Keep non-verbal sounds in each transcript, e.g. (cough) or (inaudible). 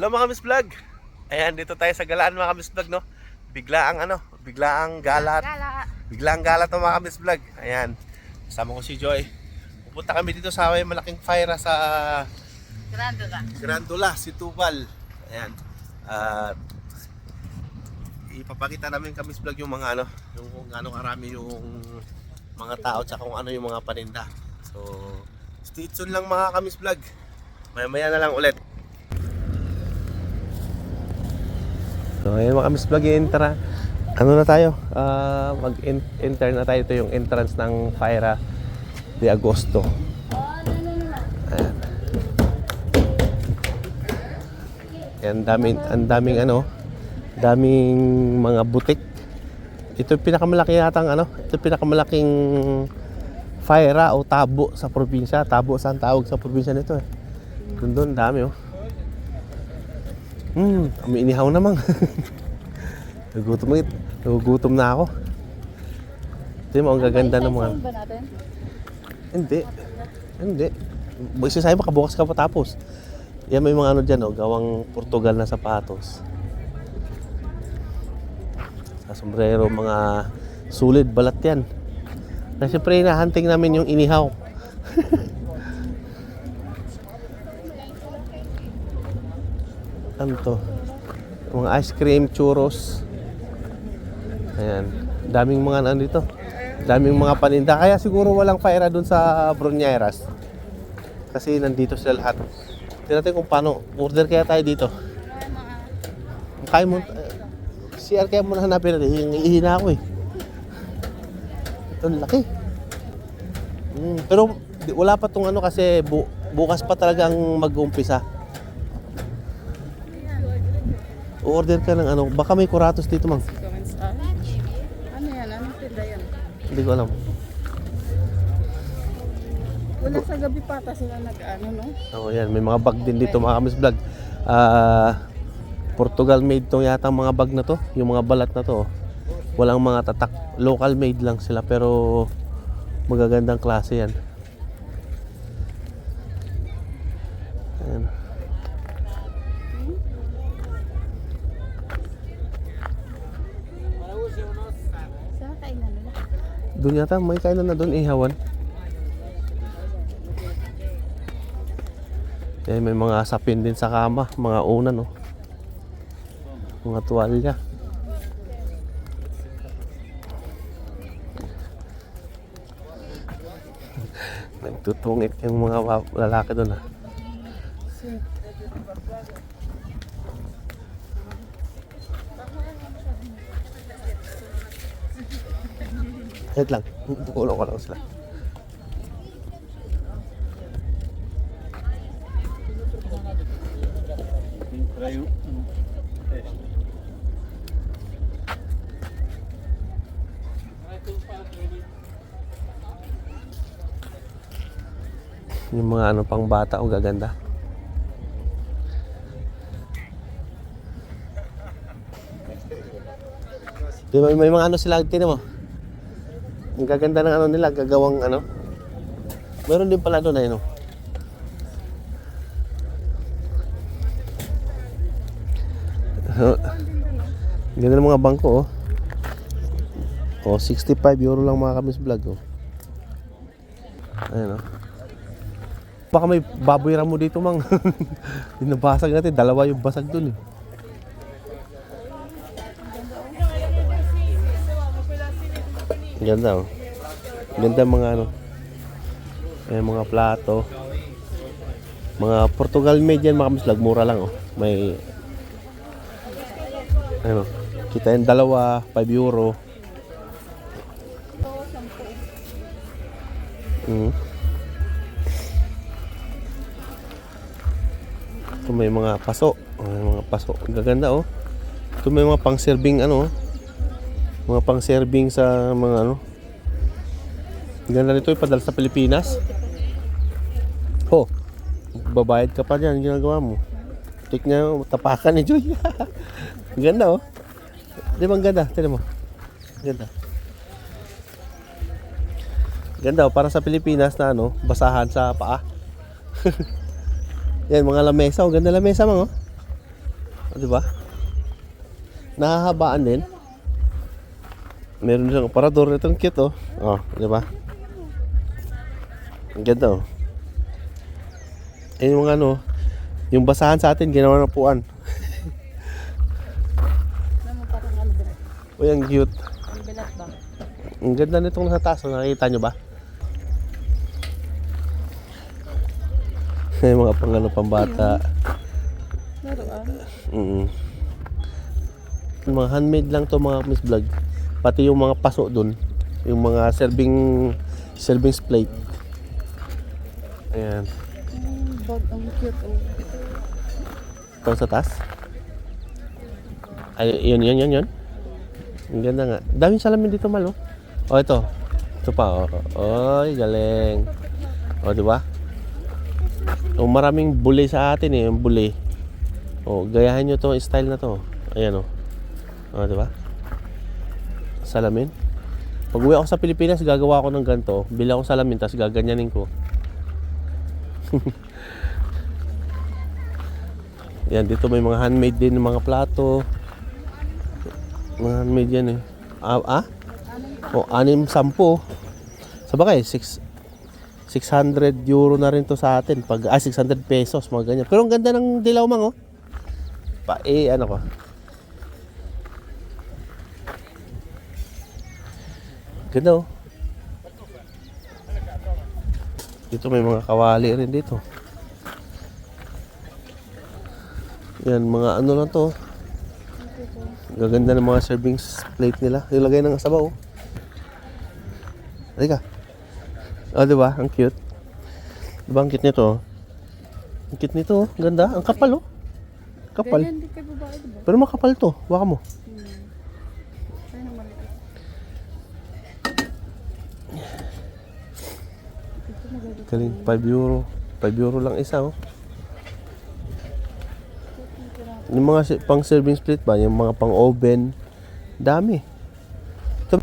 Hello mga Miss Vlog. Ayan, dito tayo sa galaan mga Miss Vlog, no? Bigla ang ano, bigla ang galat. Gala. Bigla ang galat ng mga Miss Vlog. Ayan, kasama ko si Joy. Pupunta kami dito sa may malaking fire sa Grandula. Grandula, si Tubal. Ayan. At ipapakita namin kami Miss Vlog yung mga ano, yung kung ano karami yung mga tao tsaka kung ano yung mga paninda. So, stay tuned lang mga kamis vlog. Maya-maya na lang ulit. So, ayun mga kamis vlog, i-enter Ano na tayo? Ah, mag-enter na tayo. Ito yung entrance ng Fira de Agosto. Ayan. Ayan, daming, ang daming ano, daming mga butik. Ito yung pinakamalaki yata ano, ito yung pinakamalaki Fira o tabo sa probinsya. Tabo saan tawag sa probinsya nito eh. Doon doon, dami oh. Hmm, may inihaw namang. (laughs) Nagutom, nagugutom na ako. Ito mo, ang gaganda ng mga... ba natin? Hindi. Hindi. Kasi sa'yo makabukas ka pa tapos. Yan may mga ano dyan, oh, gawang Portugal na sapatos. Sa sombrero, mga sulit, balat yan. Na siyempre, hinahunting namin yung inihaw. (laughs) ano to? Mga ice cream, churros. Ayan. Daming mga ano dito. Daming mga paninda. Kaya siguro walang paera dun sa Bruñeras. Kasi nandito sila lahat. Tingnan natin kung paano. Order kaya tayo dito. Kaya mo, eh, CR kaya mo na hanapin natin. Ihina ako eh. Ito, laki. Mm, pero wala pa tong ano kasi bu- bukas pa talagang mag-umpisa. Order ka ng ano. Baka may kuratos dito, ah. Ano yan? Anong tinda yan? Hindi ko alam. Wala sa gabi pata sila nag-ano, no? Oh, yan. May mga bag din dito mga kamis vlog. Ah, Portugal made tong yata mga bag na to. Yung mga balat na to. oh. Walang mga tatak. Local made lang sila pero magagandang klase yan. Ayan. Saan kainan nila? Doon yata may kainan na doon ihawan. Eh, may mga sapin din sa kama, mga unan, no. Mga tuwalya. (laughs) Nagtutungit yung mga lalaki doon, ah. Wait lang, tulong ko lang sila. Yung mga ano pang bata o gaganda. Ba, may mga ano sila, tinan mo. Ang gaganda ng ano nila, gagawang ano. Meron din pala doon ayun. oh. Ganda ng mga bangko oh. Oh, 65 euro lang mga kamis vlog oh. Ayun oh. Baka may baboy ramo dito mang. (laughs) yung nabasag natin, dalawa yung basag dun eh. Ganda oh. Ganda mga ano. Eh, mga plato. Mga Portugal made yan mga mislag. Mura lang oh. May ano. Kita yung dalawa, 5 euro. Mm. Ito may mga paso. May mga paso. Gaganda oh. Ito may mga pang-serving ano oh. Mga pang-serving sa mga ano. Ganda nito ipadala sa Pilipinas. Ho. Babayad ka pa dyan. Ginagawa mo. Tik niya tapakan ni Joy. (laughs) ganda oh. Di ba ang ganda? Tignan mo. Ganda. Ganda oh, para sa Pilipinas na ano, basahan sa paa. (laughs) Yan, mga lamesa. Oh, ganda lamesa mga oh. O, di ba? Nahahabaan din. Meron din siyang aparador. Ito ang cute, oh. Oh, di ba? Ang ganda, oh. Yung ano, yung basahan sa atin, ginawa ng puan. Uy, ang cute. Ang bilat ba? Ang ganda nitong nasa taas. oh. Nakikita nyo ba? May mga pang ano, pambata. Laruan. Mm. Mga handmade lang to mga Miss Vlog. Pati yung mga paso dun. Yung mga serving serving plate. Ayan. Ang bag, ang cute. Oh. Ito sa taas. Ay, yun, yun, yun, yun. Ang ganda nga. Daming salamin dito, Mal, oh. Oh, ito. Ito pa, oh. Oy, galing. Oh, di ba? Oh, maraming buli sa atin eh, yung buli. Oh, gayahin nyo to style na to. Ayan, oh. Oh, di ba? Salamin. Pag uwi ako sa Pilipinas, gagawa ako ng ganito. Bili ako salamin, tapos gaganyanin ko. (laughs) Yan, dito may mga handmade din ng mga plato. Mga handmade yan eh. Ah? ah? O, anim, sampo. Sa bagay, six, 600 euro na rin to sa atin. Pag, ah, 600 pesos, mga ganyan. Pero ang ganda ng dilaw mang, oh. Pa, eh, ano ko. Ganda, oh. Dito may mga kawali rin dito. Yan, mga ano lang to. Gaganda ng mga serving plate nila. Ilagay ng sabaw. Halika. Oh, di ba? Ang cute. Di ba ang cute nito? Ang cute nito. oh. Ganda. Ang kapal, oh. Kapal. Pero makapal to. Waka mo. Hmm. Kaya na maliit. Ito magaganda. Galing. 5 euro. 5 euro lang isa, oh. Yung mga pang serving split ba? Yung mga pang oven. Dami. Ito,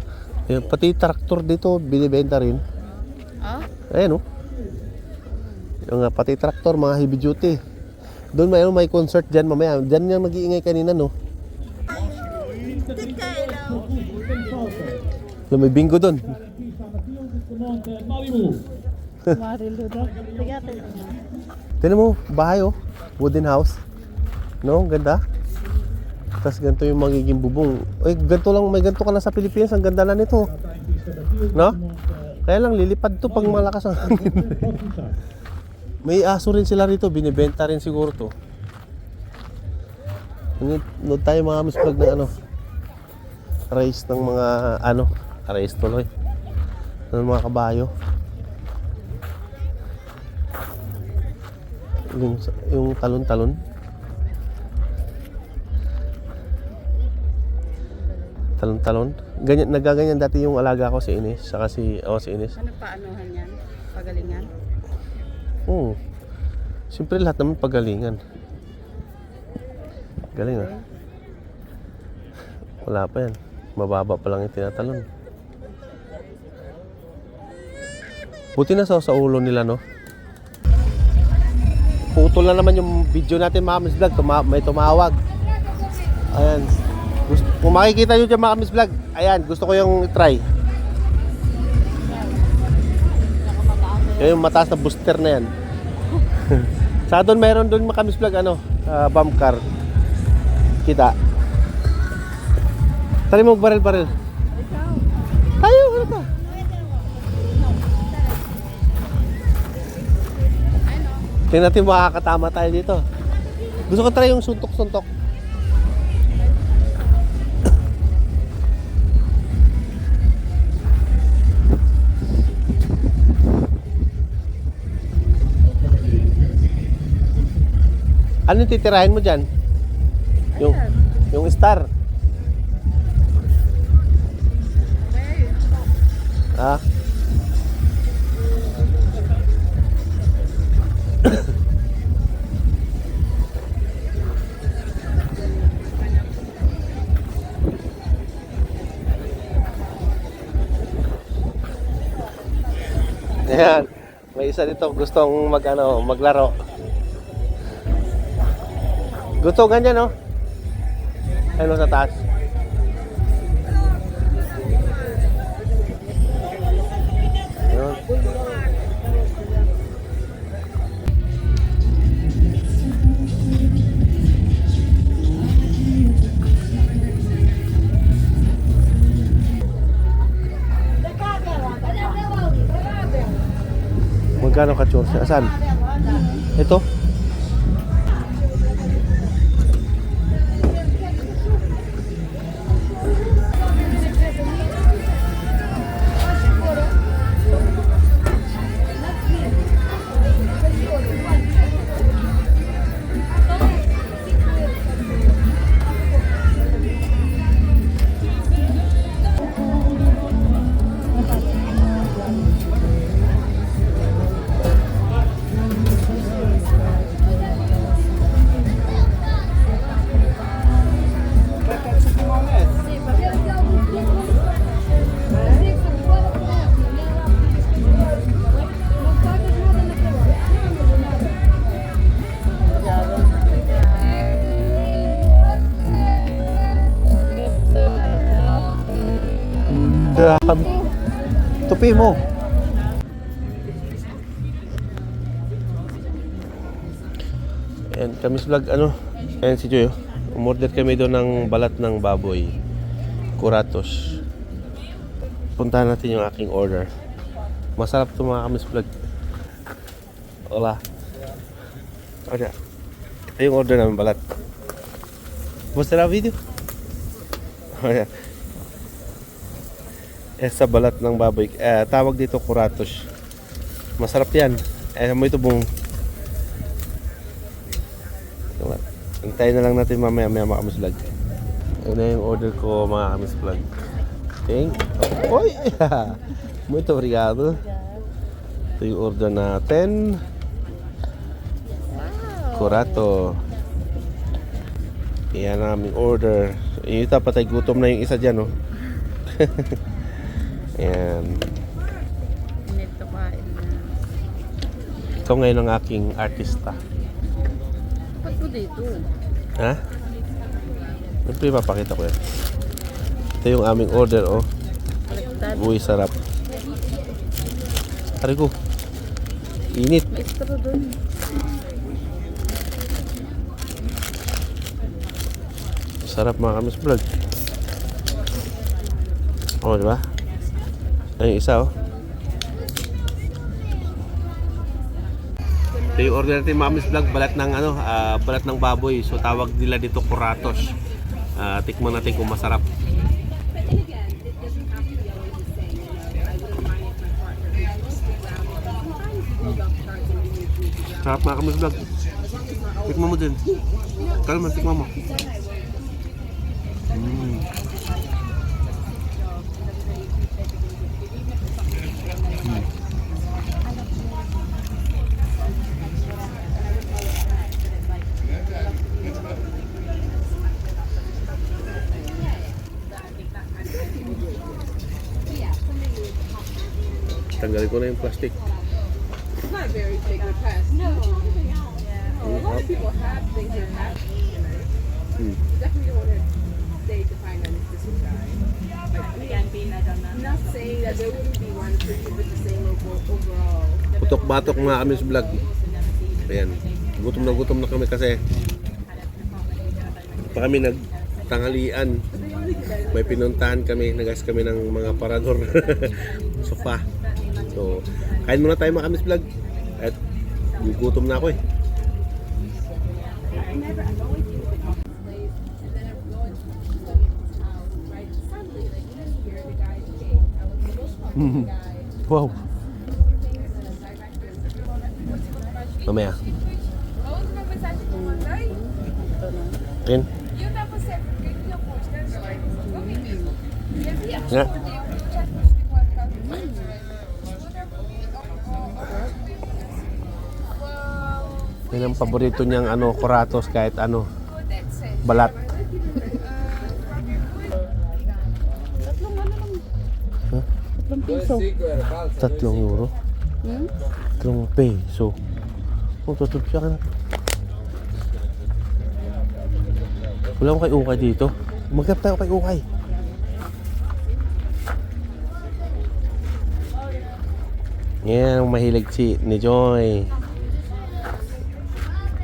Ayan, pati traktor dito, binibenta rin. Ah? Ayan oh. Yung nga, pati traktor, mga heavy duty. Doon may, ano, may concert dyan mamaya. Dyan yung nag-iingay kanina, no? Yung may bingo doon. Marilo daw. Tignan mo, bahay oh. Wooden house. No, ganda. Tapos ganito yung magiging bubong. Ay, ganito lang, may ganito ka na sa Pilipinas. Ang ganda na nito. No? Kaya lang, lilipad to pag malakas ang (laughs) may aso rin sila rito. Binibenta rin siguro to. Nood tayo mga miss vlog ng ano. Race ng mga ano. Race tuloy. Ng mga kabayo. Yung, yung talon-talon. Talon-talon. Ganyan, nagaganyan dati yung alaga ko si Ines. Saka si, oh, si Ines. Ano pa anuhan yan? Pagalingan? Oo. Siyempre lahat naman pagalingan. Galing ah. Wala pa yan. Mababa pa lang yung tinatalon. Buti na sa, sa ulo nila, no? Putol na naman yung video natin, mga Vlog. Tuma may tumawag. Ayan. Gusto, kung makikita nyo dyan, mga Vlog, ayan, gusto ko yung try. Yan yung mataas na booster na yan. (laughs) Sa doon meron doon mga Miss Vlog, ano, uh, bump car. Kita. Tali mo baril-baril. Tingnan natin makakatama tayo dito. Gusto ko try yung suntok-suntok. Ano titirahin mo dyan? Yung, yung star. Ah. isa dito gustong mag ano, maglaro. Gusto ganyan no? Ano sa taas? Magkano ka church? Asan? Ito? Tupi mo. Ayan, kami vlog ano. Ayan si Joy. oh. Umorder kami doon ng balat ng baboy. Kuratos. Puntahan natin yung aking order. Masarap ito mga kamis vlog. Hola. Hola. Ito yung order namin balat. Gusto video? Hola. Eh, sa balat ng baboy. Eh, tawag dito kuratos. Masarap yan. Eh, mo ito bung... Antayin na lang natin mamaya maya mga kamis vlog. Ito na yung order ko mga kamis vlog. Thank Oy! (laughs) Muito obrigado. Ito yung order natin. Kurato. Yan ang aming order. Yung ito, patay gutom na yung isa dyan, oh. (laughs) Na. Ikaw ngayon ang aking artista. Ba't mo dito? Ha? Siyempre, papakita ko yan. Ito yung aming order, oh. Uy, sarap. Ari ko. Init. May doon. Sarap mga kamis vlog. Oh, di ba? Ay, isa oh. Ito yung order natin mga kamis vlog, balat ng ano, ah, balat ng baboy. So tawag nila dito kuratos. Ah, tikman natin kung masarap. Sarap mga kamis vlog. Tikman mo din. Kalma, tikman mo. Tanggalin ko na yung plastic. It's not very big of a test. No. A lot of people have things in that. Hmm. Definitely don't want to stay to find out if this is guy. Not saying that there wouldn't be one for you with the same overall. Putok-batok mga kami sa vlog. Ayan. Gutom na gutom na kami kasi pa kami nagtanghalian. May pinuntahan kami, nagas kami ng mga parador (laughs) sofa. Kain muna tayo mga kami sa vlog. At gutom na ako eh. (laughs) wow. Mamaya. Rin. Nga. Yan ang paborito niyang ano, kuratos kahit ano, balat. Tatlong ano. Huh? Tatlong piso. Tatlong euro. Hmm? Tatlong peso. Oh, tatlong siya ka na. Wala mo kay ukay dito. Magkap tayo kay Ukay. Yan ang mahilig si ni Joy.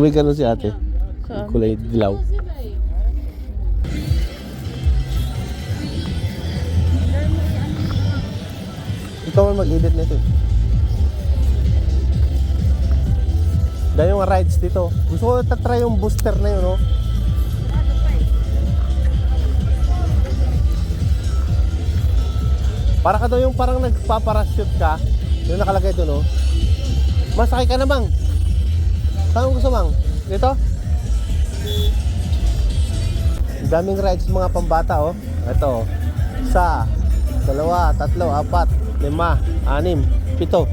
Umuwi ka nun si ate. Saan? Kulay dilaw. Ikaw ang mag-edit nito. eh. Dahil yung rides dito. Gusto ko tatry yung booster na yun, no? Para ka daw yung parang nagpaparachute ka. Yung nakalagay doon, no? Masakay ka na, mang. Saan gusto, mang? Dito? Daming rides mga pambata, oh. Ito, oh. Isa, dalawa, tatlo, apat, lima, anim, pito.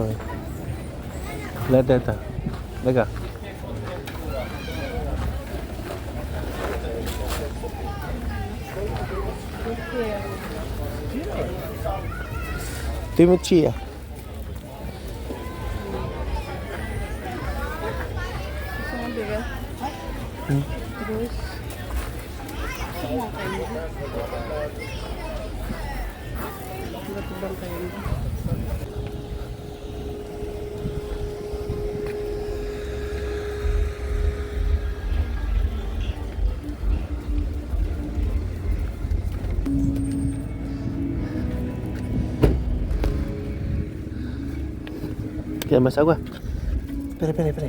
Hmm, sorry. Let that. Lega. Timochia. Gusto ¿Quieres más agua? Espera, espera, espera.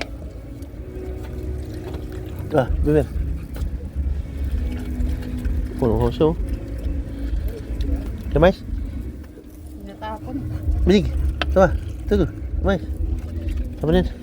Ah, beber. Puno oso. ¿Qué más? Natapon. Bilig. Tama. Tugo. Mais. Tama din.